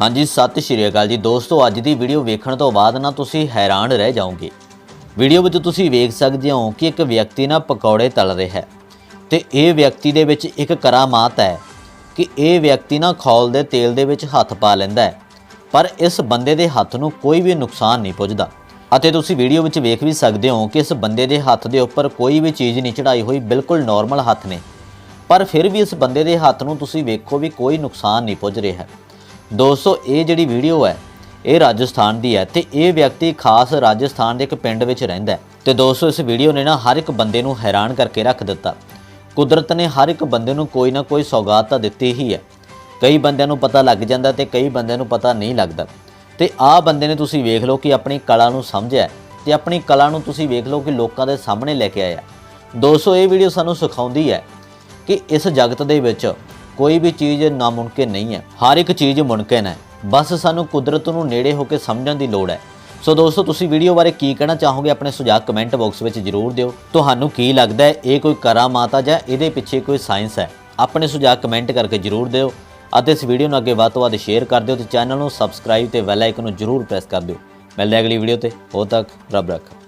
ਹਾਂਜੀ, ਸਤਿ ਸ਼੍ਰੀ ਅਕਾਲ ਜੀ। ਦੋਸਤੋ, ਅੱਜ ਦੀ ਵੀਡੀਓ ਵੇਖਣ ਤੋਂ ਬਾਅਦ ਨਾ ਤੁਸੀਂ ਹੈਰਾਨ ਰਹਿ ਜਾਓਗੇ। ਵੀਡੀਓ ਵਿੱਚ ਤੁਸੀਂ ਵੇਖ ਸਕਦੇ ਹੋ ਕਿ ਇੱਕ ਵਿਅਕਤੀ ਨਾ ਪਕੌੜੇ ਤਲ ਰਿਹਾ ਹੈ ਤੇ ਇਹ ਵਿਅਕਤੀ ਦੇ ਵਿੱਚ ਇੱਕ ਕਰਾਮਾਤ ਹੈ ਕਿ ਇਹ ਵਿਅਕਤੀ ਨਾ ਖੌਲ ਦੇ ਤੇਲ ਦੇ ਵਿੱਚ ਹੱਥ ਪਾ ਲੈਂਦਾ ਹੈ, ਪਰ ਇਸ ਬੰਦੇ ਦੇ ਹੱਥ ਨੂੰ ਕੋਈ ਵੀ ਨੁਕਸਾਨ ਨਹੀਂ ਪੁੱਜਦਾ। ਅਤੇ ਤੁਸੀਂ ਵੀਡੀਓ ਵਿੱਚ ਵੇਖ ਵੀ ਸਕਦੇ ਹੋ ਕਿ ਇਸ ਬੰਦੇ ਦੇ ਹੱਥ ਦੇ ਉੱਪਰ ਕੋਈ ਵੀ ਚੀਜ਼ ਨਹੀਂ ਚੜਾਈ ਹੋਈ, ਬਿਲਕੁਲ ਨਾਰਮਲ ਹੱਥ ਨੇ। ਪਰ ਫਿਰ ਵੀ ਇਸ ਬੰਦੇ ਦੇ ਹੱਥ ਨੂੰ ਤੁਸੀਂ ਵੇਖੋ ਵੀ ਕੋਈ ਨੁਕਸਾਨ ਨਹੀਂ ਪੁੱਜ ਰਿਹਾ ਦੋਸਤੋ, ਇਹ ਜਿਹੜੀ ਵੀਡੀਓ ਹੈ, ਇਹ ਰਾਜਸਥਾਨ ਦੀ ਹੈ ਤੇ ਇਹ ਵਿਅਕਤੀ ਖਾਸ ਰਾਜਸਥਾਨ ਦੇ ਇੱਕ ਪਿੰਡ ਵਿੱਚ ਰਹਿੰਦਾ ਹੈ। ਤੇ ਦੋਸਤੋ, ਇਸ ਵੀਡੀਓ ਨੇ ਨਾ ਹਰ ਇੱਕ ਬੰਦੇ ਨੂੰ ਹੈਰਾਨ ਕਰਕੇ ਰੱਖ ਦਿੱਤਾ। ਕੁਦਰਤ ਨੇ ਹਰ ਇੱਕ ਬੰਦੇ ਨੂੰ ਕੋਈ ਨਾ ਕੋਈ ਸੌਗਾਤ ਤਾਂ ਦਿੱਤੀ ਹੀ ਹੈ। ਕਈ ਬੰਦਿਆਂ ਨੂੰ ਪਤਾ ਲੱਗ ਜਾਂਦਾ ਤੇ ਕਈ ਬੰਦਿਆਂ ਨੂੰ ਪਤਾ ਨਹੀਂ ਲੱਗਦਾ। ਤੇ ਆਹ ਬੰਦੇ ਨੇ ਤੁਸੀਂ ਵੇਖ ਲਓ ਕਿ ਆਪਣੀ ਕਲਾ ਨੂੰ ਸਮਝਿਆ ਤੇ ਆਪਣੀ ਕਲਾ ਨੂੰ ਤੁਸੀਂ ਵੇਖ ਲਓ ਕਿ ਲੋਕਾਂ ਦੇ ਸਾਹਮਣੇ ਲੈ ਕੇ ਆਇਆ ਦੋਸਤੋ, ਇਹ ਵੀਡੀਓ ਸਾਨੂੰ ਸਿਖਾਉਂਦੀ ਹੈ ਕਿ ਇਸ ਜਗਤ ਦੇ ਵਿੱਚ ਕੋਈ ਵੀ ਚੀਜ਼ ਨਾਮੁਮਕਿਨ ਨਹੀਂ ਹੈ। ਹਰ ਇੱਕ ਚੀਜ਼ ਮੁਮਕਿਨ ਹੈ। ਬਸ ਸਾਨੂੰ ਕੁਦਰਤ ਨੂੰ ਨੇੜੇ ਹੋ ਕੇ ਸਮਝਣ ਦੀ ਲੋੜ ਹੈ। ਸੋ ਦੋਸਤੋ, ਤੁਸੀਂ ਵੀਡੀਓ ਬਾਰੇ ਕੀ ਕਹਿਣਾ ਚਾਹੋਗੇ ਆਪਣੇ ਸੁਝਾਅ ਕਮੈਂਟ ਬਾਕਸ ਵਿੱਚ ਜਰੂਰ ਦਿਓ। ਤੁਹਾਨੂੰ ਕੀ ਲੱਗਦਾ ਹੈ, ਇਹ ਕੋਈ ਕਰਾਮਾਤ ਆ ਜਾਂ ਇਹਦੇ ਪਿੱਛੇ ਕੋਈ ਸਾਇੰਸ ਹੈ? ਆਪਣੇ ਸੁਝਾਅ ਕਮੈਂਟ ਕਰਕੇ ਜਰੂਰ ਦਿਓ ਅਤੇ ਇਸ ਵੀਡੀਓ ਨੂੰ ਅੱਗੇ ਵੱਧ ਤੋਂ ਵੱਧ ਸ਼ੇਅਰ ਕਰ ਦਿਓ ਤੇ ਚੈਨਲ ਨੂੰ ਸਬਸਕ੍ਰਾਈਬ ਤੇ ਬੈਲ ਆਈਕਨ ਨੂੰ ਜਰੂਰ ਪ੍ਰੈਸ ਕਰ ਦਿਓ। ਮਿਲਦੇ ਅਗਲੀ ਵੀਡੀਓ ਤੇ। ਉਦੋਂ ਤੱਕ ਰੱਬ ਰੱਖਾ।